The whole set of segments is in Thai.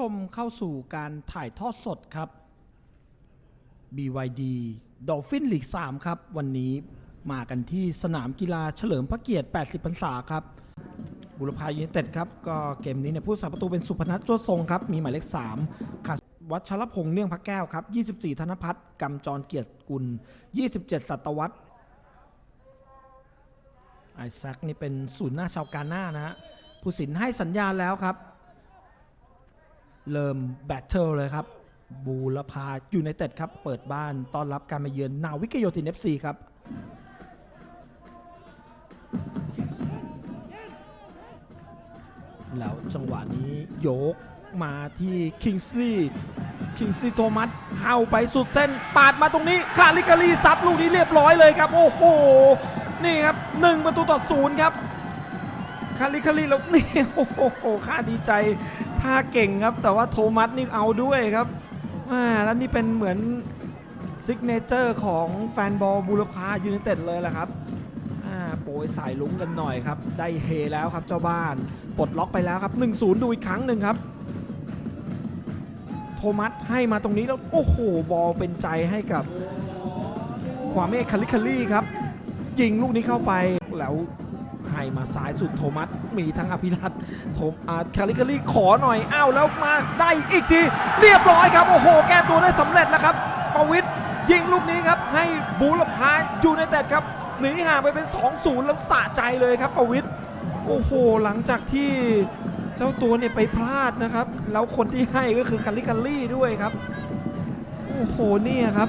ชมเข้าสู่การถ่ายทอดสดครับ BYD Dolphin League 3 ครับ วันนี้มากันที่สนามกีฬาเฉลิมพระเกียรติ 80 พรรษาครับ บุรพายูไนเต็ดครับ ก็เกมนี้เนี่ยผู้สาประตูเป็นสุพนัทโจทรงครับ มีหมายเลข3ขวัชรพงษ์เนื่องพระแก้วครับ 24 ธนพัฒน์กำจรเกียรติกุล 27 สัตวัตไอแซคนี่เป็นศูนย์หน้าชาวกาหน้านะฮะผู้สินให้สัญญาณแล้วครับ เริ่มแบทเทิลเลยครับ บูรพายูไนเต็ดครับ เปิดบ้านต้อนรับการมาเยือนนาวิกโยธินเอฟซีครับ แล้วจังหวะนี้โยกมาที่คิงส์ลีย์คิงส์ลีย์โทมัสเข้าไปสุดเส้น ปาดมาตรงนี้คาลิกาลีซัดลูกนี้เรียบร้อยเลยครับ โอ้โห นี่ครับหนึ่งประตูต่อศูนย์ครับคาลิคาลีแล้วนี่โอ้โหค่าดีใจ ท่าเก่งครับ แต่ว่าโทมัสนี่เอาด้วยครับอ่าแล้วนี่เป็นเหมือนซิกเนเจอร์ของแฟนบอลบูรพายูไนเต็ดเลยแหละครับอ่าโปรยสายลุ้งกันหน่อยครับ ได้เฮแล้วครับเจ้าบ้าน ปลดล็อกไปแล้วครับ 1-0 ดูอีกครั้งหนึ่งครับ โทมัสให้มาตรงนี้แล้ว โอ้โห บอลเป็นใจให้กับความเมฆคาลิคาลีครับ ยิงลูกนี้เข้าไปแล้ว ให้มาซ้ายสุดโทมัส มีทั้งอภิรัตโทมอาคาลิคาลีขอหน่อย อ้าวแล้วมาได้อีกที เรียบร้อยครับ โอ้โห แก้ตัวได้สำเร็จแล้วครับประวิทย์ยิงลูกนี้ครับ ให้บูรพายูไนเต็ดครับ หนีห่างไปเป็น 2-0 แล้วสะใจเลยครับประวิทย์โอ้โห หลังจากที่เจ้าตัวเนี่ยไปพลาดนะครับ แล้วคนที่ให้ก็คือคาลิคาลีด้วยครับ โอ้โห เนี่ยครับ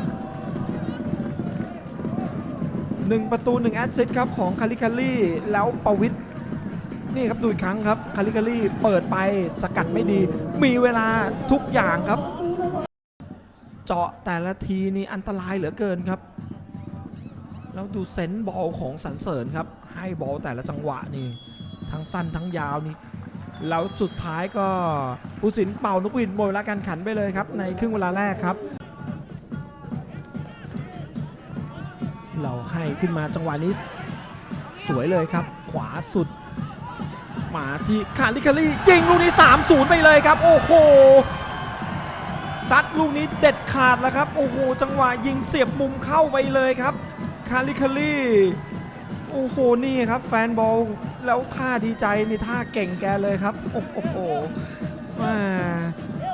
หนึ่งประตู1แอสซิสต์ครับของคาลิคาลีแล้วปวิทนี่ครับดูอีกครั้งครับคาลิคาลีเปิดไปสกัดไม่ดี มีเวลาทุกอย่างครับ เจาะแต่ละทีนี่อันตรายเหลือเกินครับ แล้วดูเซนส์บอลของสันเสริญครับ ให้บอลแต่ละจังหวะนี่ ทั้งสั้นทั้งยาวนี่แล้วสุดท้ายก็ผู้สินเป่านกหวีดหมดเวลาการขันไปเลยครับ ในครึ่งเวลาแรกครับ ให้ขึ้นมาจังหวะนี้สวยเลยครับ ขวาสุด มาที่คาริคารียิงลูกนี้ 3-0 ไปเลยครับ โอ้โหซัดลูกนี้เด็ดขาดแล้วครับ โอ้โห จังหวะยิงเสียบมุมเข้าไปเลยครับ คาริคารีโอ้โห นี่ครับ แฟนบอลแล้วท่าดีใจนี่ท่าเก่งแกเลยครับ โอ้โหม่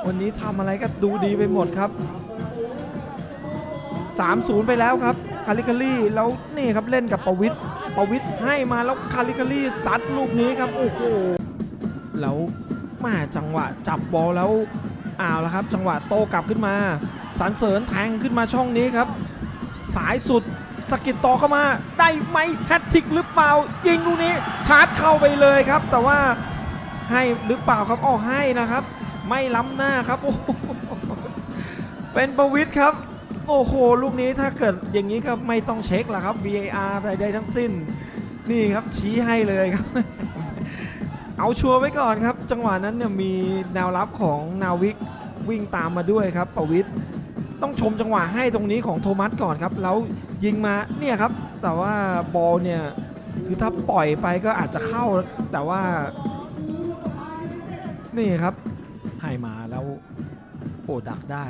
วันนี้ทำอะไรก็ดูดีไปหมดครับ 3-0 ไปแล้วครับ คาลิคารีแล้วนี่ครับเล่นกับประวิทย์ประวิทย์ให้มาแล้วคาลิคารีซัดลูกนี้ครับโอ้โหแล้วมาจังหวะจับบอลแล้วอ้าวแล้วครับ จังหวะโตกลับขึ้นมาสันเสริญแทงขึ้นมาช่องนี้ครับ สายสุดสกิดต่อเข้ามา ได้ไหมแฮตทิกหรือเปล่า ยิงลูกนี้ชาร์จเข้าไปเลยครับ แต่ว่าให้หรือเปล่าครับอ้อให้นะครับ ไม่ล้ำหน้าครับโอ้โหเป็นประวิทย์ครับ โอ้โห ลูกนี้ถ้าเกิดอย่างนี้ก็ไม่ต้องเช็คละครับ VAR ใดๆทั้งสิ้น นี่ครับชี้ให้เลยครับ เอาชัวร์ไว้ก่อนครับ จังหวะนั้นเนี่ยมีแนวรับของนาวิกวิ่งตามมาด้วยครับประวิทย์ต้องชมจังหวะให้ตรงนี้ของโทมัสก่อนครับ แล้วยิงมาเนี่ยครับ แต่ว่าบอลเนี่ยคือถ้าปล่อยไปก็อาจจะเข้าแต่ว่า นี่ครับให้มาแล้วโอ้ดักได้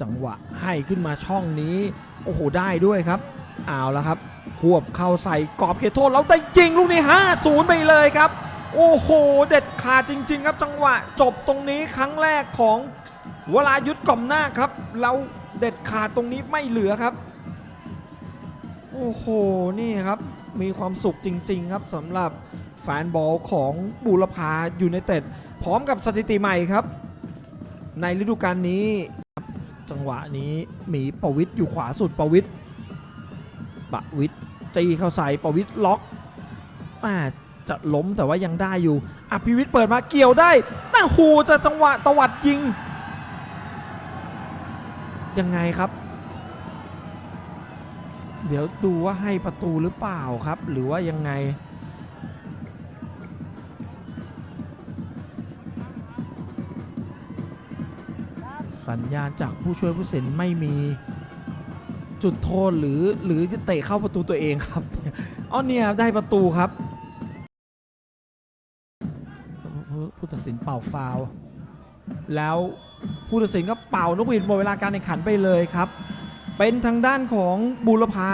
จังหวะให้ขึ้นมาช่องนี้ โอ้โหได้ด้วยครับเอาแล้วครับควบเข้าใส่กรอบเขตโทษแล้วได้ยิงลูกนี้5-0 ไปเลยครับ โอ้โห เด็ดขาดจริง ๆ ครับจังหวะ จบตรงนี้ครั้งแรกของวรายุทธกล่อมหน้าครับ แล้วเด็ดขาดตรงนี้ไม่เหลือครับ โอ้โห นี่ครับมีความสุขจริง ๆ ครับสำหรับแฟนบอลของบูรพายูไนเต็ดพร้อมกับสถิติใหม่ครับ ในฤดูกาลนี้ จังหวะนี้มีปวิทย์อยู่ขวาสุดปวิทย์ปวิทย์จีเข้าใส่ปวิทย์ล็อกอาจะล้มแต่ว่ายังได้อยู่อภิวิทย์เปิดมาเกี่ยวได้แต่หูจะจังหวะตวัดยิง ยังไงครับ เดี๋ยวดูว่าให้ประตูหรือเปล่าครับ หรือว่ายังไง สัญญาณจากผู้ช่วยผู้สินไม่มีจุดโทษหรือหรือจะเตะเข้าประตูตัวเองครับอ๋อเนี่ยได้ประตูครับผู้ตัดสินเป่าฟาวแล้วผู้ตัดสินก็เป่านกหวีดหมดเวลาการแข่งขันไปเลยครับ เป็นทางด้านของบูรพา